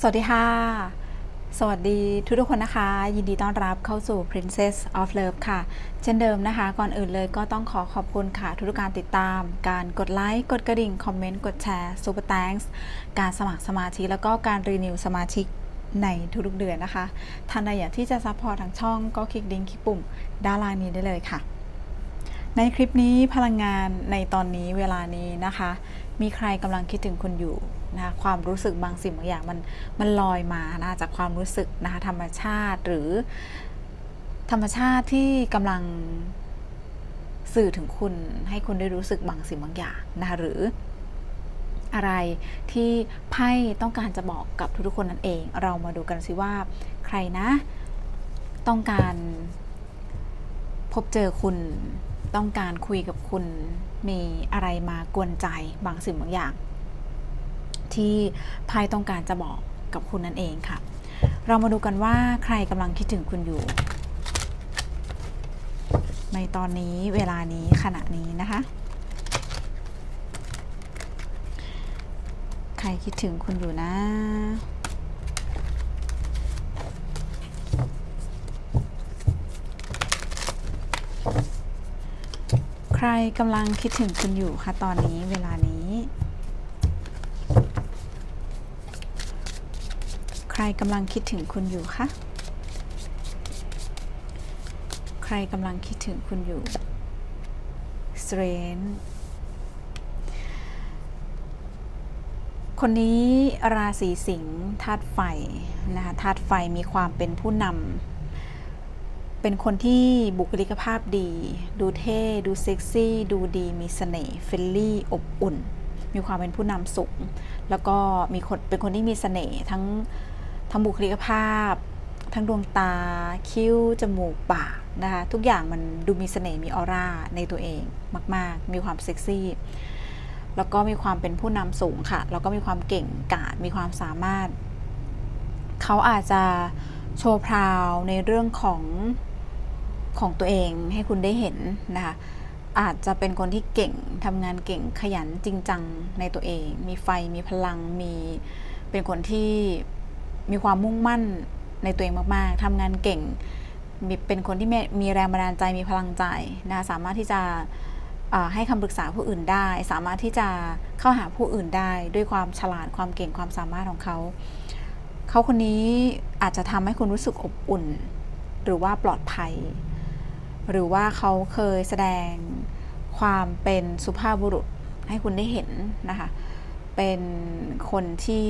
สวัสดีค่ะ สวัสดีทุกทุกคนนะคะ ยินดีต้อนรับเข้าสู่ Princess of Love ค่ะ เช่นเดิมนะคะ ก่อนอื่นเลยก็ต้องขอขอบคุณค่ะ ทุกการติดตาม การกดไลค์ กดกระดิ่ง คอมเมนต์ กดแชร์ Super Thanks การสมัครสมาชิก แล้วก็การรีนิวสมาชิกในทุกๆเดือนนะคะท่านใดอยากที่จะซัพพอร์ตทางช่องก็คลิกลิงคลิกปุ่ม ด้านล่างนี้ได้เลยค่ะ ในคลิปนี้พลังงานในตอนนี้เวลานี้นะคะ มีใครกำลังคิดถึงคุณอยู่นะคะความรู้สึกบางสิ่งบางอย่างมันมันลอยมานะจากความรู้สึกนะคะธรรมชาติหรือ ธรรมชาติที่กำลังสื่อถึงคุณให้คุณได้รู้สึกบางสิ่งบางอย่างนะคะหรืออะไรที่ไพ่ต้องการจะบอกกับทุกๆคนนั่นเอง เรามาดูกันสิว่าใครนะ ต้องการพบเจอคุณ ต้องการคุยกับคุณมีอะไรมากวนใจบางสิ่งบางอย่าง ที่ไพ่ต้องการจะบอกกับคุณนั่นเองค่ะ เรามาดูกันว่าใครกำลังคิดถึงคุณอยู่ ในตอนนี้เวลานี้ขณะนี้นะคะ ใครคิดถึงคุณอยู่นะ ใคร กำลังคิดถึงคุณอยู่คะตอนนี้เวลานี้ ใครกำลังคิดถึงคุณอยู่คะใครกำลังคิดถึงคุณอยู่ Strange คนนี้ราศีสิงห์ธาตุไฟนะคะธาตุไฟมีความเป็นผู้นำ เป็นคนที่บุคลิกภาพดี ดูเท่ ดูเซ็กซี่ ดูดี มีเสน่ห์เฟลลี่ อบอุ่น มีความเป็นผู้นำสูง แล้วก็มีคนเป็นคนที่มีเสน่ห์ทั้งทั้งบุคลิกภาพ ทั้งดวงตา คิ้ว จมูก ปากนะคะ ทุกอย่างมันดูมีเสน่ห์ มีออร่าในตัวเองมาก ๆ มีความเซ็กซี่ แล้วก็มีความเป็นผู้นำสูงค่ะ แล้วก็มีความเก่งกาจ มีความสามารถ เขาอาจจะโชว์พราวในเรื่องของ ของตัวเองให้คุณได้เห็นนะคะอาจจะเป็นคนที่เก่งทำงานเก่งขยันจริงจังในตัวเอง มีไฟมีพลังมีเป็นคนที่มีความมุ่งมั่นในตัวเองมากๆทำงานเก่งมีเป็นคนที่มีแรงบันดาลใจมีพลังใจนะคะสามารถที่จะให้คำปรึกษาผู้อื่นได้ สามารถที่จะเข้าหาผู้อื่นได้ด้วยความฉลาดความเก่งความสามารถของเขา เขาคนนี้อาจจะทำให้คุณรู้สึกอบอุ่น หรือว่าปลอดภัย หรือว่าเขาเคยแสดงความเป็นสุภาพบุรุษให้คุณได้เห็นนะคะ เป็นคนที่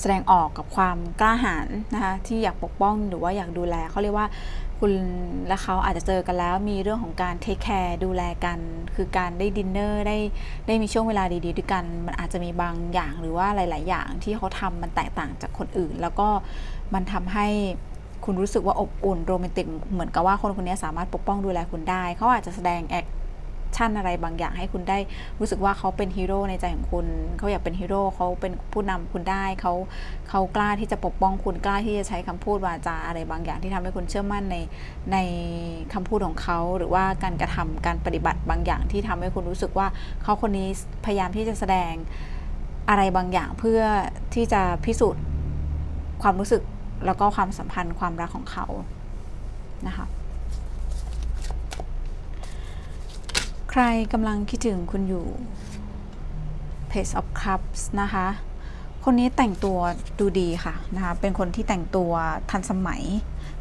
แสดงออกกับความกล้าหาญนะคะที่อยากปกป้องหรือว่าอยากดูแลเขาเรียกว่าคุณและเขาอาจจะเจอกันแล้วมีเรื่องของการเทคแคร์ดูแลกัน คือการได้ดินเนอร์ได้ได้มีช่วงเวลาดีๆด้วยกัน มันอาจจะมีบางอย่างหรือว่าหลาย ๆ อย่างที่เขาทำมันแตกต่างจากคนอื่น แล้วก็มันทำให้ คุณรู้สึกว่าอบอุ่นโรแมนติกเหมือนกับว่าคนคนนี้สามารถปกป้องดูแลคุณได้ เขาอาจจะแสดงแอคชั่นอะไรบางอย่างให้คุณได้รู้สึกว่าเขาเป็นฮีโร่ในใจของคุณ เขาอยากเป็นฮีโร่เขาเป็นผู้นำคุณได้เขาเขากล้าที่จะปกป้องคุณกล้าที่จะใช้คำพูดวาจาอะไรบางอย่างที่ทำให้คุณเชื่อมั่นในในคำพูดของเขา หรือว่าการกระทำการปฏิบัติบางอย่างที่ทำให้คุณรู้สึกว่าเขาคนนี้พยายามที่จะแสดงอะไรบางอย่างเพื่อที่จะพิสูจน์ความรู้สึก แล้วก็ความสัมพันธ์ความรักของเขานะคะใครกำลังคิดถึงคุณอยู่ Page of Cups นะคะ คนนี้แต่งตัวดูดีค่ะนะคะ เป็นคนที่แต่งตัวทันสมัย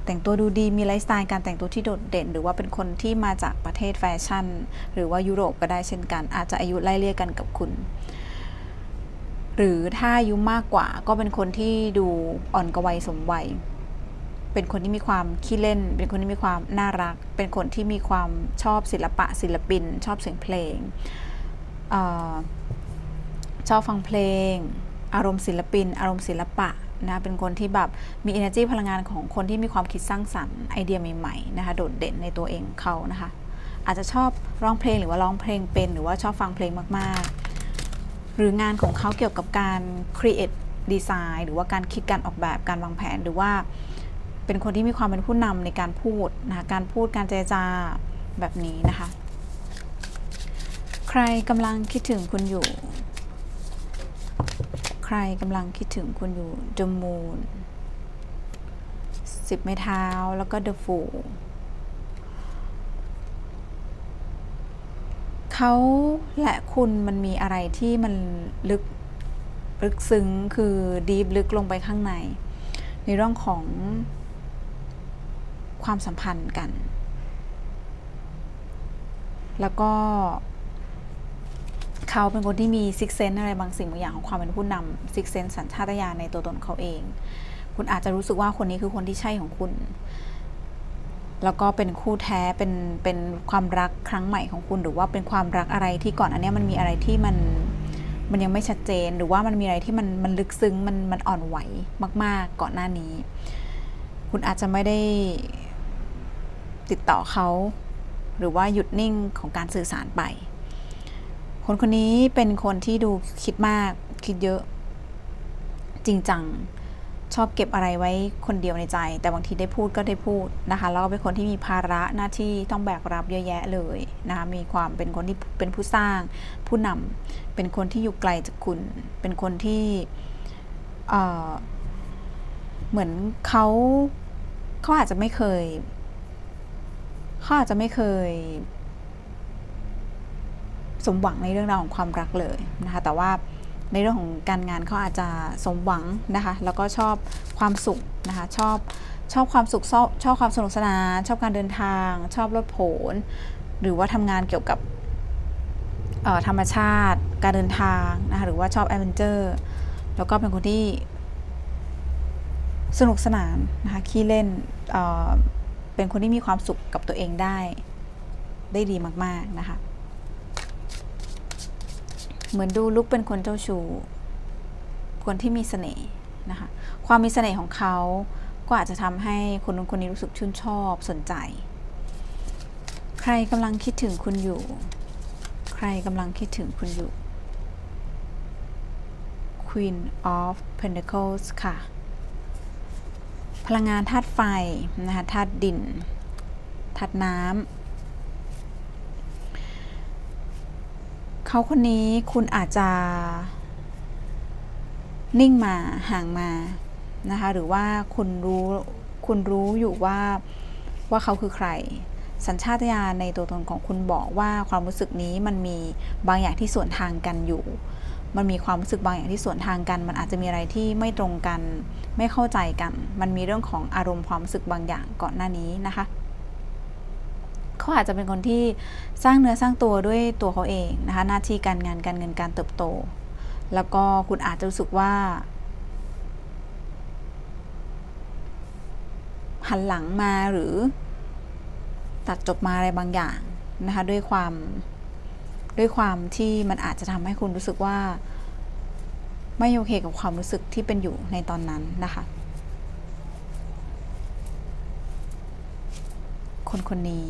แต่งตัวดูดีมีไลฟ์สไตล์การแต่งตัวที่โดดเด่น หรือว่าเป็นคนที่มาจากประเทศแฟชั่น หรือว่ายุโรปก็ได้เช่นกัน อาจจะอายุไล่เลี่ยกันกับคุณ หรือถ้าอายุมากกว่าก็เป็นคนที่ดูอ่อนกวัยสมวัย เป็นคนที่มีความขี้เล่น เป็นคนที่มีความน่ารัก เป็นคนที่มีความชอบศิลปะศิลปิน ชอบเสียงเพลงเออชอบฟังเพลง อารมณ์ศิลปิน อารมณ์ศิลปะนะเป็นคนที่แบบมี energy พลังงานของคนที่มีความคิดสร้างสรรค์ไอเดียใหม่ๆนะคะโดดเด่นในตัวเองของเขานะคะ อาจจะชอบร้องเพลงหรือว่าร้องเพลงเป็น หรือว่าชอบฟังเพลงมากๆ หรืองานของเขาเกี่ยวกับการ create design หรือว่าการคิดการออกแบบการวางแผนหรือว่า เป็นคนที่มีความเป็นผู้นำในการพูดนะคะการพูดการเจรจาแบบนี้นะคะ ใครกำลังคิดถึงคุณอยู่ ใครกำลังคิดถึงคุณอยู่ The Moon สิบไม้เท้าแล้วก็ The Fool เขาและคุณมันมีอะไรที่มันลึกลึกซึ้งคือดีฟลึกลงไปข้างใน ในเรื่องของความสัมพันธ์กัน แล้วก็ เขาเป็นคนที่มีซิกเซนอะไรบางสิ่งบางอย่างของความเป็นผู้นำซิกเซนสัญชาตญาณในตัวตนเขาเอง คุณอาจจะรู้สึกว่าคนนี้คือคนที่ใช่ของคุณ แล้วก็เป็นคู่แท้เป็นเป็นความรักครั้งใหม่ของคุณ หรือว่าเป็นความรักอะไรที่ก่อนอันเนี้ยมันมีอะไรที่มันมันยังไม่ชัดเจน หรือว่ามันมีอะไรที่มันมันลึกซึ้งมันมันอ่อนไหวมาก ๆ ก่อนหน้านี้ คุณอาจจะไม่ได้ติดต่อเขาหรือว่าหยุดนิ่งของการสื่อสารไป คนคนนี้เป็นคนที่ดูคิดมากคิดเยอะ จริงจัง ชอบเก็บอะไรไว้คนเดียวในใจ แต่บางทีได้พูดก็ได้พูดนะคะแล้วก็เป็นคนที่มีภาระหน้าที่ต้องแบกรับเยอะแยะเลยนะคะมีความเป็นคนที่เป็นผู้สร้าง ผู้นำเป็นคนที่อยู่ไกลจากคุณ เป็นคนที่เเหมือนเขาเขาอาจจะไม่เคยเขาอาจจะไม่เคย สมหวังในเรื่องราวของความรักเลยนะคะแต่ว่า ในเรื่องของการงานเขาอาจจะสมหวังนะคะ แล้วก็ชอบความสุขนะคะ ชอบชอบความสุขชอบชอบความสนุกสนานชอบการเดินทาง ชอบรถโผนหรือว่าทำงานเกี่ยวกับธรรมชาติ การเดินทางนะคะหรือว่าชอบแอดเวนเจอร์แล้วก็เป็นคนที่ สนุกสนานนะคะขี้เล่นเเป็นคนที่มีความสุขกับตัวเองได้ ได้ดีมาก ๆ นะคะ เหมือนดูลุกเป็นคนเจ้าชู้คนที่มีเสน่ห์นะคะ ความมีเสน่ห์ของเขาก็อาจจะทำให้คนนู้นคนนี้รู้สึกชื่นชอบสนใจ ใครกำลังคิดถึงคุณอยู่ ใครกำลังคิดถึงคุณอยู่ Queen of Pentacles ค่ะ พลังงานธาตุไฟนะคะธาตุดินธาตุน้ำ เขาคนนี้คุณอาจจะ นิ่งมาห่างมานะคะ หรือว่าคุณรู้คุณรู้อยู่ว่าว่าเขาคือใคร สัญชาตญาณในตัวตนของคุณบอกว่าความรู้สึกนี้มันมีบางอย่างที่สวนทางกันอยู่ มันมีความรู้สึกบางอย่างที่สวนทางกัน มันอาจจะมีอะไรที่ไม่ตรงกัน ไม่เข้าใจกัน มันมีเรื่องของอารมณ์ความรู้สึกบางอย่างก่อนหน้านี้นะคะ เขาอาจจะเป็นคนที่สร้างเนื้อสร้างตัวด้วยตัวเขาเองนะคะหน้าที่การงานการเงินการเติบโต แล้วก็คุณอาจจะรู้สึกว่า หันหลังมาหรือ ตัดจบมาอะไรบางอย่างนะคะด้วยความด้วยความที่มันอาจจะทำให้คุณรู้สึกว่า ไม่โอเคกับความรู้สึกที่เป็นอยู่ในตอนนั้นนะคะ คนคนนี้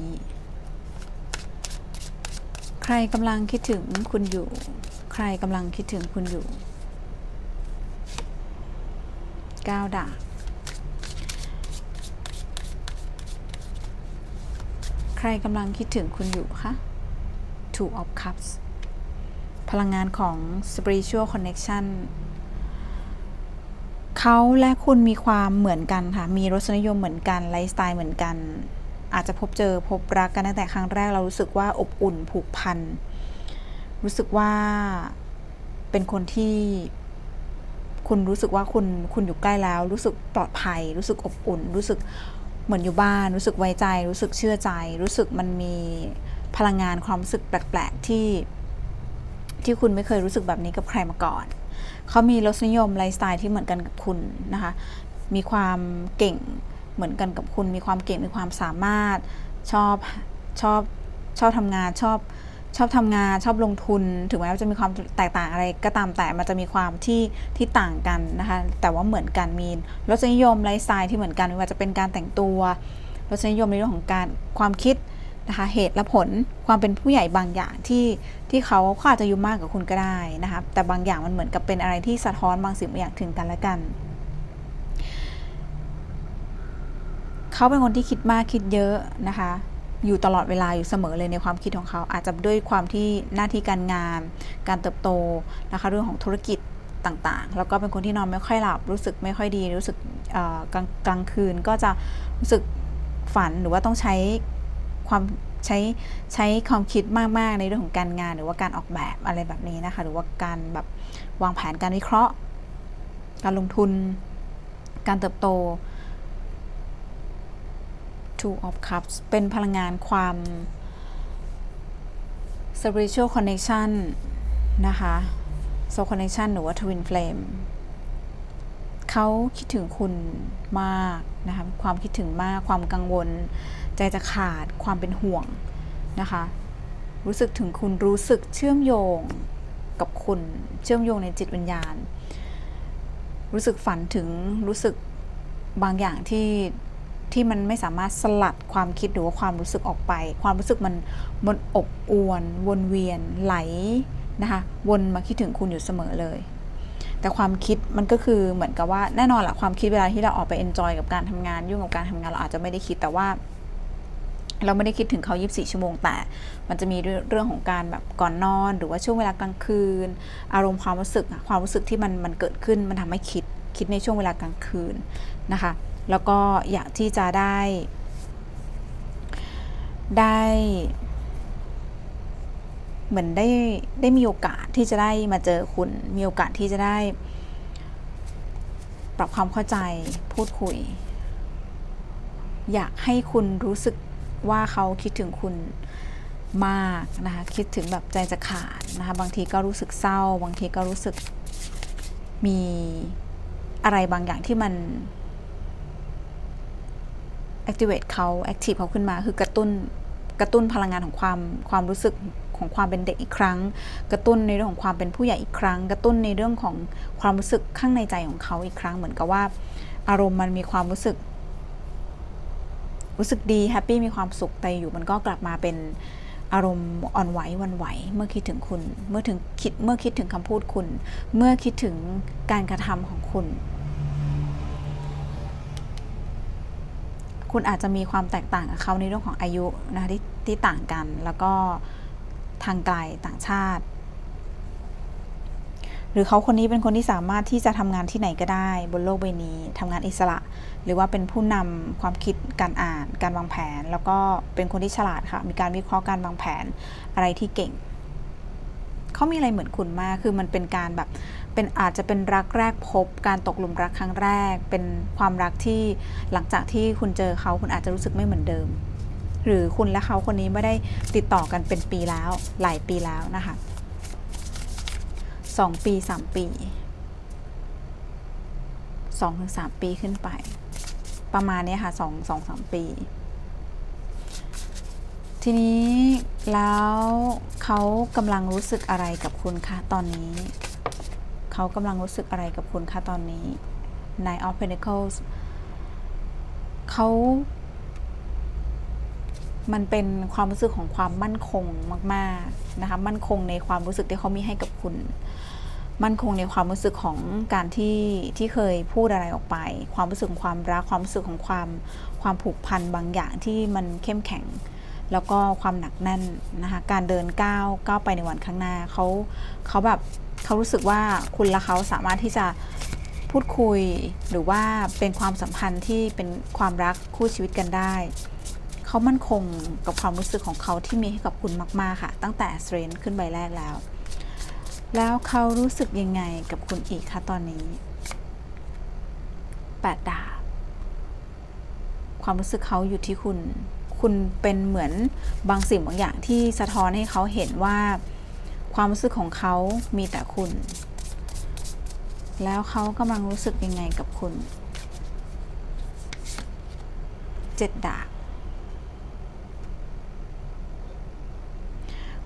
ใครกำลังคิดถึงคุณอยู่ ใครกำลังคิดถึงคุณอยู่ก้าวดาบใครกำลังคิดถึงคุณอยู่คะ Two of Cups พลังงานของ Spiritual Connection เขาและคุณมีความเหมือนกันค่ะ มีรสนิยมเหมือนกัน ไลฟ์สไตล์เหมือนกัน อาจจะพบเจอพบรักกันตั้งแต่ครั้งแรกเรารู้สึกว่าอบอุ่นผูกพัน รู้สึกว่าเป็นคนที่คุณรู้สึกว่าคุณคุณอยู่ใกล้แล้ว รู้สึกปลอดภัย รู้สึกอบอุ่น รู้สึกเหมือนอยู่บ้าน รู้สึกไว้ใจ รู้สึกเชื่อใจ รู้สึกมันมีพลังงานความรู้สึกแปลกๆที่ที่คุณไม่เคยรู้สึกแบบนี้กับใครมาก่อน เขามีรสนิยมไลฟ์สไตล์ที่เหมือนกันกับคุณนะคะ มีความเก่ง เหมือนกันกับคุณมีความเก่งมีความสามารถชอบชอบชอบทำงานชอบชอบทำงานชอบลงทุนถึงแม้ว่าจะมีความแตกต่างอะไรก็ตามแต่มันจะมีความที่ที่ต่างกันนะคะแต่ว่าเหมือนกันมีรสนิยมไลฟ์สไตล์ที่เหมือนกันไม่ว่าจะเป็นการแต่งตัวรสนิยมในเรื่องของการความคิดนะคะเหตุและผลความเป็นผู้ใหญ่บางอย่างที่ที่เขาเขาอาจจะยุมากกว่าคุณก็ได้นะคะแต่บางอย่างมันเหมือนกับเป็นอะไรที่สะท้อนบางสิ่งบางอย่างถึงกันและกัน เขาเป็นคนที่คิดมากคิดเยอะนะคะ อยู่ตลอดเวลาอยู่เสมอเลยในความคิดของเขา อาจจะด้วยความที่หน้าที่การงาน การเติบโตนะคะเรื่องของธุรกิจต่างๆ แล้วก็เป็นคนที่นอนไม่ค่อยหลับ รู้สึกไม่ค่อยดี รู้สึกกลางกลางคืนก็จะรู้สึกฝันหรือว่าต้องใช้ความใช้ใช้ความคิดมาก ๆ ในเรื่องของการงาน หรือว่าการออกแบบอะไรแบบนี้นะคะ หรือว่าการแบบวางแผนการวิเคราะห์ การลงทุน การเติบโต Two of Cups เป็นพลังงานความ spiritual connection นะคะ soul connection หรือว่า twin flame เขาคิดถึงคุณมากนะคะ ความคิดถึงมาก ความกังวล ใจจะขาด ความเป็นห่วงนะคะ รู้สึกถึงคุณ รู้สึกเชื่อมโยงกับคุณ เชื่อมโยงในจิตวิญญาณ รู้สึกฝันถึง รู้สึกบางอย่างที่ ที่มันไม่สามารถสลัดความคิดหรือว่าความรู้สึกออกไป ความรู้สึกมันมันอบอวนวนเวียนไหลนะคะวนมาคิดถึงคุณอยู่เสมอเลย แต่ความคิดมันก็คือเหมือนกับว่าแน่นอนแหละความคิดเวลาที่เราออกไปเอนจอยกับการทำงาน ยุ่งกับการทำงานเราอาจจะไม่ได้คิดแต่ว่า เราไม่ได้คิดถึงเขา 24 ชั่วโมง แต่ มันจะมีเรื่องของการแบบก่อนนอน หรือว่าช่วงเวลากลางคืน อารมณ์ความรู้สึกความรู้สึกที่มันมันเกิดขึ้นมันทำให้คิดคิดในช่วงเวลากลางคืนนะคะ แล้วก็อยากที่จะได้ ได้ เหมือนได้ได้มีโอกาสที่จะได้มาเจอคุณ มีโอกาสที่จะได้ ปรับความเข้าใจพูดคุย อยากให้คุณรู้สึกว่าเขาคิดถึงคุณมากนะคะ คิดถึงแบบใจจะขาดนะคะ บางทีก็รู้สึกเศร้า บางทีก็รู้สึกมีอะไรบางอย่างที่มัน activate เขา active เขาขึ้นมา คือกระตุ้นกระตุ้นพลังงานของความความรู้สึกของความเป็นเด็กอีกครั้ง กระตุ้นในเรื่องของความเป็นผู้ใหญ่อีกครั้ง กระตุ้นในเรื่องของความรู้สึกข้างในใจของเขาอีกครั้ง เหมือนกับว่า อารมณ์มันมีความรู้สึก รู้สึกดีแฮปปี้มีความสุขแต่อยู่มันก็กลับมาเป็นอารมณ์อ่อนไหววันไหว เมื่อคิดถึงคุณ เมื่อถึงคิดเมื่อคิดถึงคำพูดคุณ เมื่อคิดถึงการกระทำของคุณ คุณอาจจะมีความแตกต่างกับเขาในเรื่องของอายุนะคะที่ที่ต่างกัน แล้วก็ทางไกลต่างชาติ หรือเขาคนนี้เป็นคนที่สามารถที่จะทำงานที่ไหนก็ได้ บนโลกใบนี้ทำงานอิสระ หรือว่าเป็นผู้นำความคิดการอ่าน การวางแผน แล้วก็เป็นคนที่ฉลาดค่ะ มีการวิเคราะห์การวางแผนอะไรที่เก่งเขามีอะไรเหมือนคุณมาก คือมันเป็นการแบบ เป็นอาจจะเป็นรักแรกพบ การตกหลุมรักครั้งแรก เป็นความรักที่หลังจากที่คุณเจอเขาคุณอาจจะรู้สึกไม่เหมือนเดิม หรือคุณและเขาคนนี้ไม่ได้ติดต่อกันเป็นปีแล้วหลายปีแล้วนะคะสองปีสามปีสองถึงสามปีขึ้นไป ประมาณนี้ค่ะสองสองสามปี ทีนี้แล้วเขากำลังรู้สึกอะไรกับคุณคะตอนนี้ เขากำลังรู้สึกอะไรกับคุณคะตอนนี้ Nine of Pentacles เขามันเป็นความรู้สึกของความมั่นคงมาก ๆ นะคะ มั่นคงในความรู้สึกที่เขามีให้กับคุณ มั่นคงในความรู้สึกของการที่ที่เคยพูดอะไรออกไป ความรู้สึกของความรัก ความรู้สึกของความความผูกพันบางอย่างที่มันเข้มแข็ง แล้วก็ความหนักแน่นนะคะ การเดินก้าวก้าวไปในวันข้างหน้าเขาเขาแบบ เขารู้สึกว่าคุณและเขาสามารถที่จะพูดคุย หรือว่าเป็นความสัมพันธ์ที่เป็นความรักคู่ชีวิตกันได้ เขามั่นคงกับความรู้สึกของเขาที่มีให้กับคุณมาก ๆ ค่ะ ตั้งแต่สเตรนขึ้นใบแรกแล้ว แล้วเขารู้สึกยังไงกับคุณอีกคะตอนนี้แปดดาบความรู้สึกเขาอยู่ที่คุณ คุณเป็นเหมือนบางสิ่งบางอย่างที่สะท้อนให้เขาเห็นว่า ความรู้สึกของเขามีแต่คุณ แล้วเขากำลังรู้สึกยังไงกับคุณเจ็ดดาบ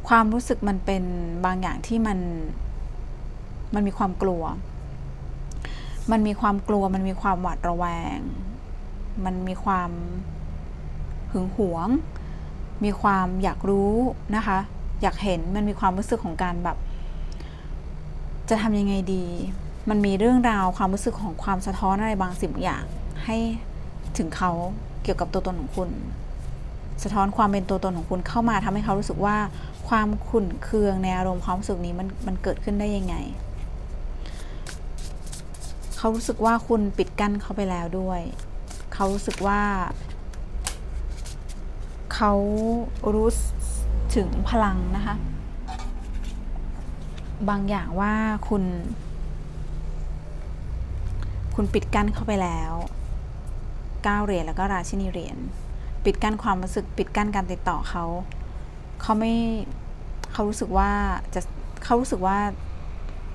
ความรู้สึกมันเป็นบางอย่างที่มัน มันมีความกลัว มันมีความกลัว มันมีความหวาดระแวง มันมีความหึงหวง มีความอยากรู้นะคะ อยากเห็นมันมีความรู้สึกของการแบบ จะทำยังไงดี มันมีเรื่องราวความรู้สึกของความสะท้อนอะไรบางสิ่งบอย่าง ให้ถึงเขาเกี่ยวกับตัวตนของคุณ สะท้อนความเป็นตัวตนของคุณเข้ามาทำให้เขารู้สึกว่าความขุ่นเคืองในอารมณ์ความรู้สึกนี้มันมันเกิดขึ้นได้ยังไง เขารู้สึกว่าคุณปิดกั้นเขาไปแล้วด้วย เขารู้สึกว่า เขารู้ ถึงพลังนะคะ บางอย่างว่าคุณ คุณปิดกั้นเข้าไปแล้วก้าวเหรียญแล้วก็ราชินีเหรียญปิดกั้นความรู้สึกปิดกั้นการติดต่อเขาเขาไม่เขารู้สึกว่าจะเขารู้สึกว่า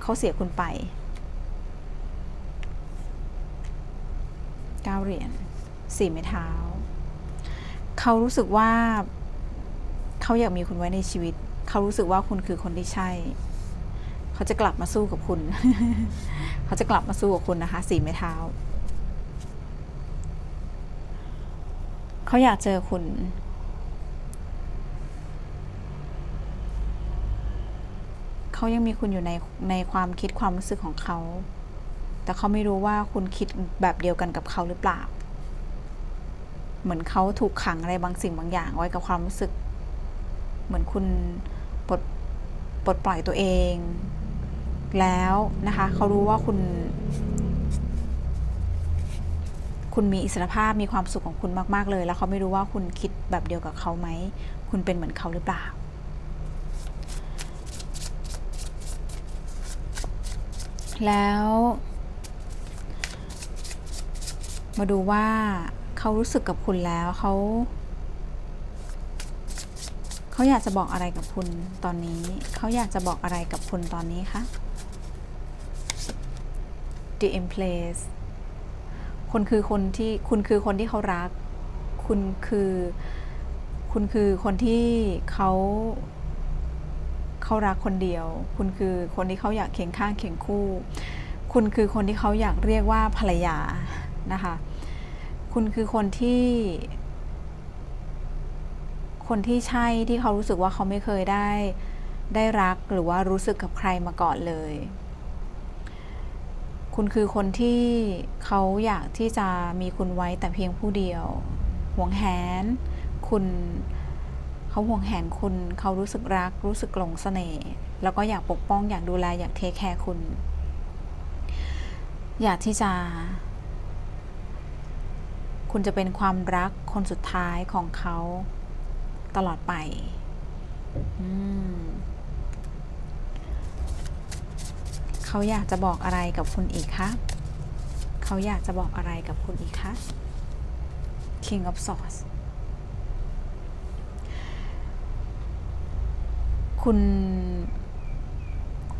เขาเสียคุณไปเก้าเหรียญสี่ไม้เท้า เขารู้สึกว่า เขาอยากมีคุณไว้ในชีวิต เขารู้สึกว่าคุณคือคนที่ใช่ เขาจะกลับมาสู้กับคุณ เขาจะกลับมาสู้กับคุณนะคะ สี่ไม้เท้า เขาอยากเจอคุณเขายังมีคุณอยู่ในในความคิดความรู้สึกของเขา แต่เขาไม่รู้ว่าคุณคิดแบบเดียวกันกับเขาหรือเปล่า เหมือนเขาถูกขังอะไรบางสิ่งบางอย่างไว้กับความรู้สึก เหมือนคุณปลดปลดปล่อยตัวเอง แล้วนะคะเขารู้ว่าคุณ คุณมีอิสรภาพมีความสุขของคุณมาก ๆ เลย แล้วเขาไม่รู้ว่าคุณคิดแบบเดียวกับเขาไหม คุณเป็นเหมือนเขาหรือเปล่าแล้ว มาดูว่าเขารู้สึกกับคุณแล้วเขา เขาอยากจะบอกอะไรกับคุณตอนนี้ เขาอยากจะบอกอะไรกับคุณตอนนี้คะ The e m p l a c e คุณคือคนที่คุณคือคนที่เขารัก คุณคือ คุณคือคนที่เขาเขารักคนเดียว คุณคือคนที่เขาอยากเคียงข้างเคียงคู่ คุณคือคนที่เขาอยากเรียกว่าภรรยานะคะ คุณคือคนที่ คนที่ใช่ที่เขารู้สึกว่าเขาไม่เคยได้ได้รักหรือว่ารู้สึกกับใครมาก่อนเลย คุณคือคนที่เขาอยากที่จะมีคุณไว้แต่เพียงผู้เดียว ห่วงแหน คุณเขาห่วงแหนคุณเขารู้สึกรัก รู้สึกหลงเสน่ห์แล้วก็อยากปกป้องอยากดูแลอยากเทคแคร์คุณ อยากที่จะ คุณจะเป็นความรักคนสุดท้ายของเขา ตลอดไปเขาอยากจะบอกอะไรกับคุณอีกคะเขาอยากจะบอกอะไรกับคุณอีกคะ King of Swords คุณ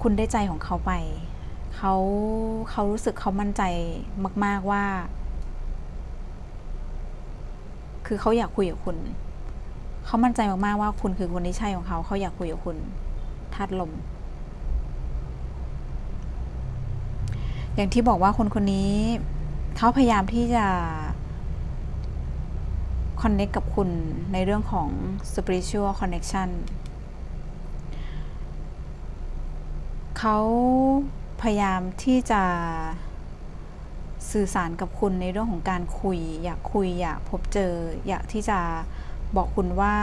คุณได้ใจของเขาไป เขาเขารู้สึกเขามั่นใจมาก ๆว่า คือเขาอยากคุยกับคุณ เขามั่นใจมากๆว่าคุณคือคนที่ใช่ของเขาเขาอยากคุยกับคุณธาตุลม อย่างที่บอกว่าคนคนนี้เขาพยายามที่จะ connect กับคุณในเรื่องของ spiritual connection เขาพยายามที่จะสื่อสารกับคุณในเรื่องของการคุย อยากคุยอยากพบเจอ อยากที่จะ บอกคุณว่า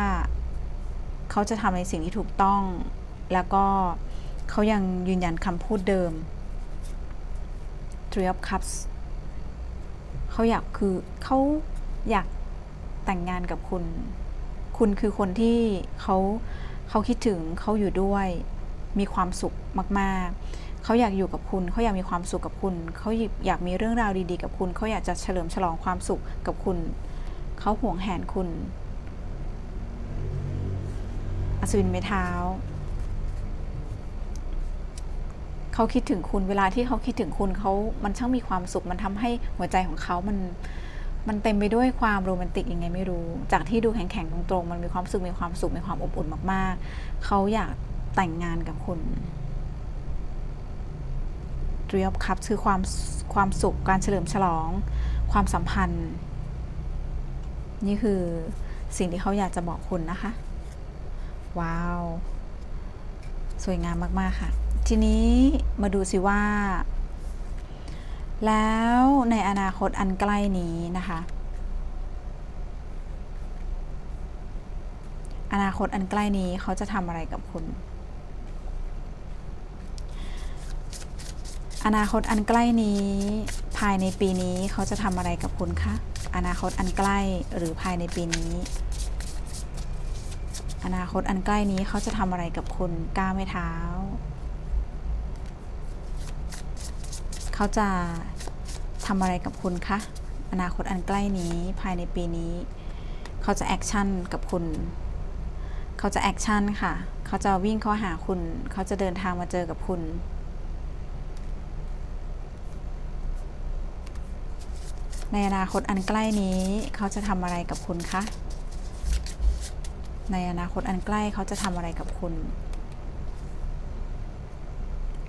เขาจะทำในสิ่งที่ถูกต้อง แล้วก็เขายังยืนยันคำพูดเดิม Three of Cups เขาอยากคือเขาอยากแต่งงานกับคุณ คุณคือคนที่เขาเขาคิดถึงเขาอยู่ด้วยมีความสุขมาก ๆ เขาอยากอยู่กับคุณ เขาอยากมีความสุขกับคุณ เขาอยากมีเรื่องราวดี ๆ กับคุณ เขาอยากจะเฉลิมฉลองความสุขกับคุณ เขาห่วงแหนคุณ อัศวินไม้เท้าเขาคิดถึงคุณเวลาที่เขาคิดถึงคุณเขามันช่างมีความสุขมันทำให้หัวใจของเขามันมันเต็มไปด้วยความโรแมนติกยังไงไม่รู้ จากที่ดูแข็งๆตรงๆ มันมีความสุขมีความสุขมีความอบอุ่นมากๆ เขาอยากแต่งงานกับคุณ Three of Cups คือความความสุขการเฉลิมฉลอง ความสัมพันธ์ นี่คือสิ่งที่เขาอยากจะบอกคุณนะคะ ว้าว สวยงามมาก ๆ ค่ะ ทีนี้มาดูสิว่า แล้วในอนาคตอันใกล้นี้นะคะ อนาคตอันใกล้นี้เขาจะทำอะไรกับคุณ อนาคตอันใกล้นี้ ภายในปีนี้เขาจะทำอะไรกับคุณคะ อนาคตอันใกล้หรือภายในปีนี้ อนาคตอันใกล้นี้เขาจะทำอะไรกับคุณก้าวไม่เท้า เขาจะทำอะไรกับคุณคะอนาคตอันใกล้นี้ภายในปีนี้ เขาจะแอคชั่นกับคุณ เขาจะแอคชั่นค่ะ เขาจะวิ่งเข้าหาคุณ เขาจะเดินทางมาเจอกับคุณในอนาคตอันใกล้นี้เขาจะทำอะไรกับคุณคะ ในอนาคตอันใกล้เขาจะทำอะไรกับคุณ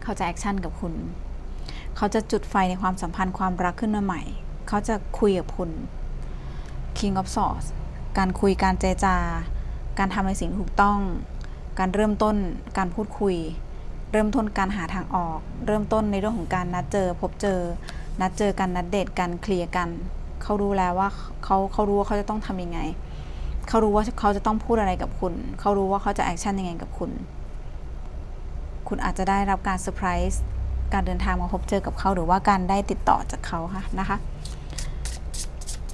เขาจะแอคชั่นกับคุณ เขาจะจุดไฟในความสัมพันธ์ความรักขึ้นมาใหม่ เขาจะคุยกับคุณ King of Swords การคุยการเจจา การทำในสิ่งถูกต้อง การเริ่มต้นการพูดคุย เริ่มต้นการหาทางออก เริ่มต้นในเรื่องของการนัดเจอ พบเจอ นัดเจอกันนัดเดทกันเคลียร์กัน เขารู้แล้วว่าเขาเขารู้ว่าเขาจะต้องทำยังไง เขารู้ว่าเขาจะต้องพูดอะไรกับคุณ เขารู้ว่าเขาจะแอคชั่นยังไงกับคุณ คุณอาจจะได้รับการเซอร์ไพรส์การเดินทางมาพบเจอกับเขา หรือว่าการได้ติดต่อจากเขาค่ะนะคะ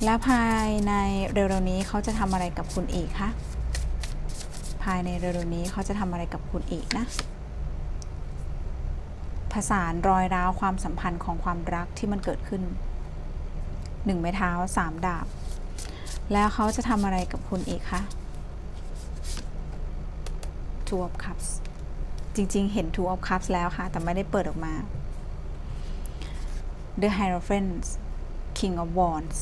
และภายในเร็วๆนี้เขาจะทำอะไรกับคุณอีกคะภายในเร็วๆนี้เขาจะทำอะไรกับคุณอีกนะผสานรอยร้าวความสัมพันธ์ของความรักที่มันเกิดขึ้นหนึ่งไม้เท้าสามดาบ แล้วเขาจะทำอะไรกับคุณอีกคะ Two of Cups จริงๆ เห็น Two of Cups แล้วค่ะ แต่ไม่ได้เปิดออกมา The Hierophant King of Wands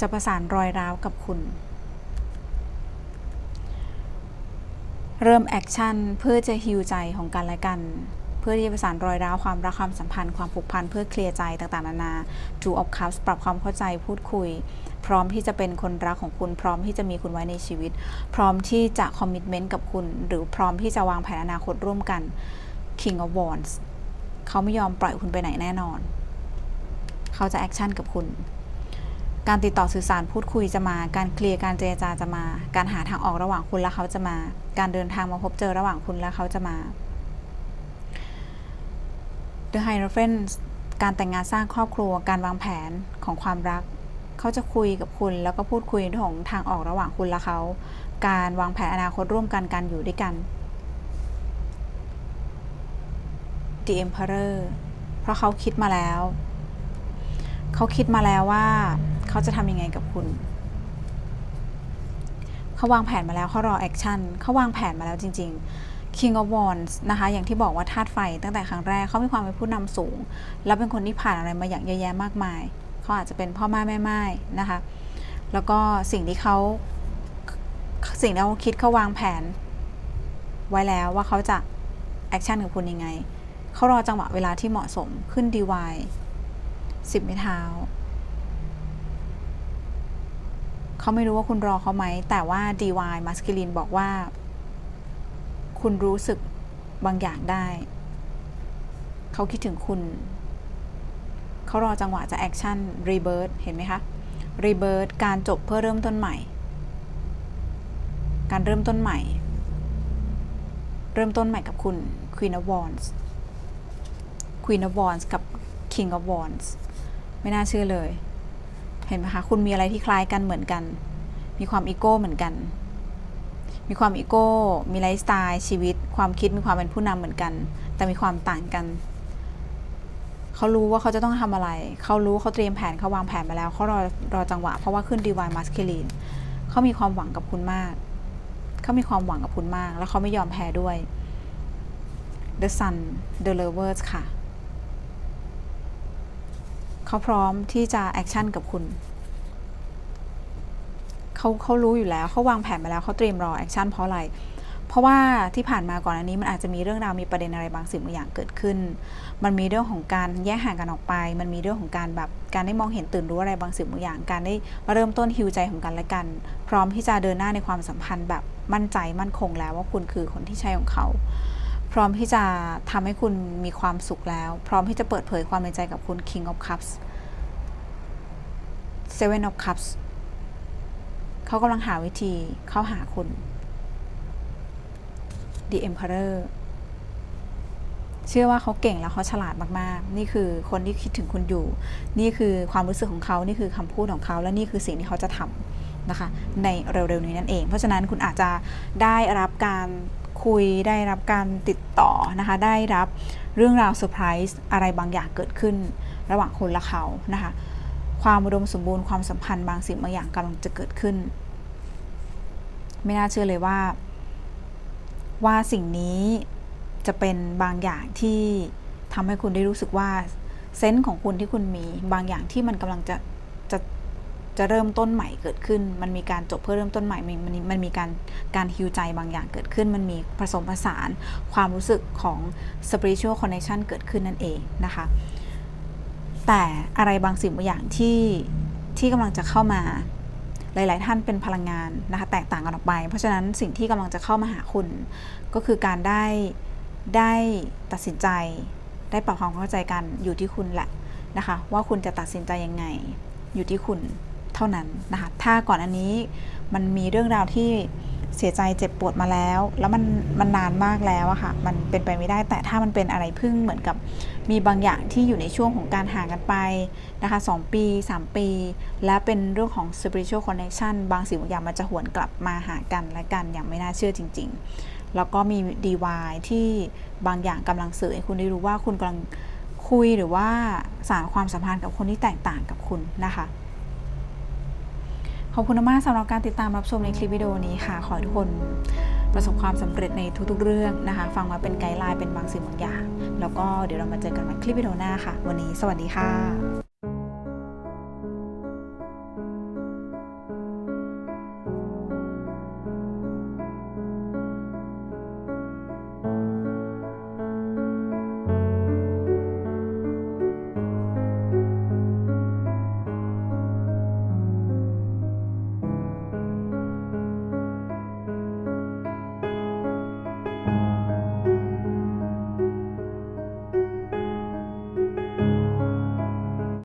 จะประสานรอยร้าวกับคุณ เริ่มแอคชั่นเพื่อจะฮิวใจของกันและกัน เพื่อที่จะประสานรอยร้าวความรักความสัมพันธ์ความผูกพันเพื่อเคลียร์ใจต่างๆนานา Two of Cups ปรับความเข้าใจพูดคุย พร้อมที่จะเป็นคนรักของคุณพร้อมที่จะมีคุณไว้ในชีวิต พร้อมที่จะคอมมิ t เมนต์กับคุณ หรือพร้อมที่จะวางแผนอนาคตร่วมกัน King of Wands เขาไม่ยอมปล่อยคุณไปไหนแน่นอน เขาจะแอคชั่นกับคุณการติดต่อสื่อสารพูดคุยจะมา การเคลียร์การเจรจาจะมา การหาทางออกระหว่างคุณและเขาจะมา การเดินทางมาพบเจอระหว่างคุณและเขาจะมา The Hierophant การแต่งงานสร้างครอบครัวการวางแผนของความรัก เขาจะคุยกับคุณแล้วก็พูดคุยเรื่องของทางออกระหว่างคุณและเขา การวางแผนอนาคตร่วมกันการอยู่ด้วยกัน The Emperor เพราะเขาคิดมาแล้ว เขาคิดมาแล้วว่า เขาจะทำยังไงกับคุณ เขาวางแผนมาแล้วเขารอแอคชั่นเขาวางแผนมาแล้วจริง ๆ King of Wands นะคะ อย่างที่บอกว่าธาตุไฟตั้งแต่ครั้งแรกเขามีความเป็นผู้นำสูง แล้วเป็นคนที่ผ่านอะไรมาอย่างเยอะแยะมากมาย เขาอาจจะเป็นพ่อแม่แม่ไม้นะคะ แล้วก็สิ่งที่เขาสิ่งที่เขาคิดเขาวางแผน ไว้แล้วว่าเขาจะแอคชั่นกับคุณยังไง เขารอจังหวะเวลาที่เหมาะสมขึ้นดีวายสิบไม้เท้า เขาไม่รู้ว่าคุณรอเขาไหม แต่ว่า DY Masculine บอกว่า คุณรู้สึกบางอย่างได้ เขาคิดถึงคุณ เขารอจังหวะจะแอคชั่น Rebirth เห็นไหมคะ Rebirth การจบเพื่อเริ่มต้นใหม่ การเริ่มต้นใหม่ เริ่มต้นใหม่กับคุณ Queen of Wands Queen of Wands กับ King of Wands ไม่น่าเชื่อเลย เห็นไหมคะ คุณมีอะไรที่คล้ายกันเหมือนกัน มีความอีโก้เหมือนกัน มีความอีโก้ มีไลฟ์สไตล์ชีวิต ความคิดมีความเป็นผู้นำเหมือนกัน แต่มีความต่างกัน เขารู้ว่าเขาจะต้องทำอะไร เขารู้เขาเตรียมแผนเขาวางแผนมาแล้ว เขารอรอจังหวะ เพราะว่าขึ้น Divine Masculine เขามีความหวังกับคุณมาก เขามีความหวังกับคุณมาก แล้วเขาไม่ยอมแพ้ด้วย The Sun The Lovers ค่ะ เขาพร้อมที่จะแอคชั่นกับคุณ เขาเขารู้อยู่แล้วเขาวางแผนมาแล้วเขาเตรียมรอแอคชั่นเพราะอะไร เพราะว่าที่ผ่านมาก่อนอันนี้มันอาจจะมีเรื่องราวมีประเด็นอะไรบางสิ่งบางอย่างเกิดขึ้น มันมีเรื่องของการแยกห่างกันออกไป มันมีเรื่องของการแบบการได้มองเห็นตื่นรู้อะไรบางสิ่งบางอย่าง การได้เริ่มต้นฮิวใจของกันและกัน พร้อมที่จะเดินหน้าในความสัมพันธ์แบบมั่นใจมั่นคงแล้วว่าคุณคือคนที่ใช่ของเขาพร้อมที่จะทำให้คุณมีความสุขแล้ว พร้อมที่จะเปิดเผยความในใจกับคุณ King of Cups Seven of Cups เขากำลังหาวิธีเข้าหาคุณ The Emperor เชื่อว่าเขาเก่งแล้วเขาฉลาดมากๆ นี่คือคนที่คิดถึงคุณอยู่ นี่คือความรู้สึกของเขา นี่คือคำพูดของเขา และนี่คือสิ่งที่เขาจะทำนะคะ ในเร็วๆนี้นั่นเอง เพราะฉะนั้นคุณอาจจะได้รับการคุย ได้รับการติดต่อนะคะ ได้รับเรื่องราวเซอร์ไพรส์อะไรบางอย่างเกิดขึ้น ระหว่างคุณและเขานะคะ ความอุดมสมบูรณ์ความสัมพันธ์บางสิ่งบางอย่างกำลังจะเกิดขึ้น ไม่น่าเชื่อเลยว่า ว่าสิ่งนี้จะเป็นบางอย่างที่ทำให้คุณได้รู้สึกว่าเซนส์ของคุณที่คุณมีบางอย่างที่มันกำลังจะจะจะเริ่มต้นใหม่เกิดขึ้น มันมีการจบเพื่อเริ่มต้นใหม่ มันมันมันมีการการฮิวใจบางอย่างเกิดขึ้น มันมีผสมผสานความรู้สึกของ spiritual connection เกิดขึ้นนั่นเองนะคะ แต่อะไรบางสิ่งบางอย่างที่ที่กำลังจะเข้ามา หลาย ๆ ท่านเป็นพลังงานนะคะแตกต่างกันออกไป เพราะฉะนั้นสิ่งที่กำลังจะเข้ามาหาคุณ ก็คือการได้ได้ตัดสินใจ ได้ปรับความเข้าใจกันอยู่ที่คุณแหละนะคะว่าคุณจะตัดสินใจยังไงอยู่ที่คุณเท่านั้นนะคะถ้าก่อนอันนี้มันมีเรื่องราวที่ เสียใจเจ็บปวดมาแล้ว แล้วมันมันนานมากแล้วอะค่ะมันเป็นไปไม่ได้แต่ถ้ามันเป็นอะไรพิ่งเหมือนกับมีบางอย่างที่อยู่ในช่วงของการห่างกันไปนะคะ2ปี 3 ปี และเป็นเรื่องของ spiritual connection บางสิ่งบางอย่างมันจะหวนกลับมาหากันและกันอย่างไม่น่าเชื่อจริง ๆ แล้วก็มี DY ที่บางอย่างกำลังสื่อให้คุณได้รู้ว่าคุณกำลังคุยหรือว่าสารความสัมพันธ์กับคนที่แตกต่างกับคุณนะคะ ขอบคุณมากสำหรับการติดตามรับชมในคลิปวิดีโอนี้ค่ะ ขอให้ทุกคนประสบความสำเร็จในทุกๆเรื่องนะคะ ฟังมาเป็นไกด์ไลน์เป็นบางสิ่งบางอย่าง แล้วก็เดี๋ยวเรามาเจอกันใหม่คลิปวิดีโอหน้าค่ะ วันนี้สวัสดีค่ะ